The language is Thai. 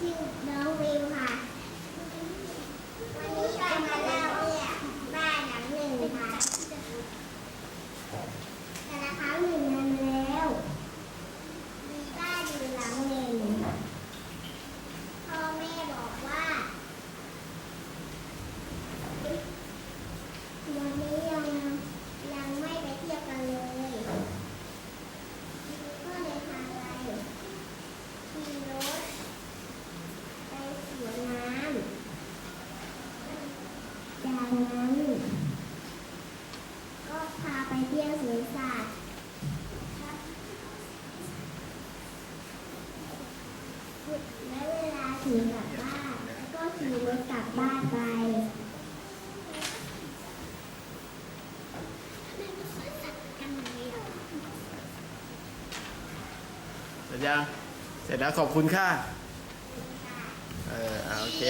ชื่อน้องวิวค่ะ วันนี้จะมาเล่าเรื่องบ้านหลังหนึ่งค่ะแต่ละครั้งหนึ่งนะ จากนั้น ก็พาไปเที่ยวสวนสัตว์และเวลาถึงกลับบ้านก็ขี่รถกลับบ้านไปเสร็จยัง เสร็จแล้วขอบคุณค่ะ เออ โอเค